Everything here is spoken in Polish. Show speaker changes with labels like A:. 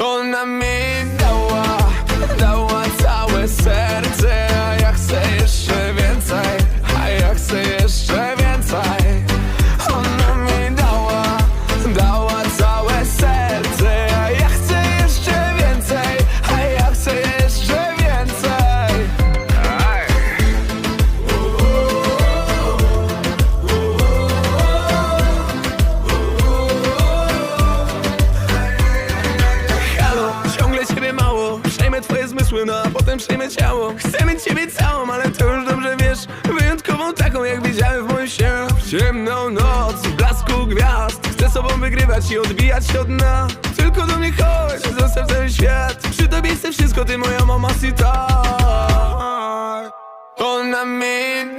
A: Ona mi No a potem przejmę ciało. Mieć ciebie całą, ale to już dobrze wiesz. Wyjątkową taką, jak widziałem w moim śnie. W ciemną noc, w blasku gwiazd. Chcę sobą wygrywać i odbijać się od dna. Tylko do mnie chodź, zostaw cały świat. Przy tobie chcę wszystko, ty moja mama sita. Ona mi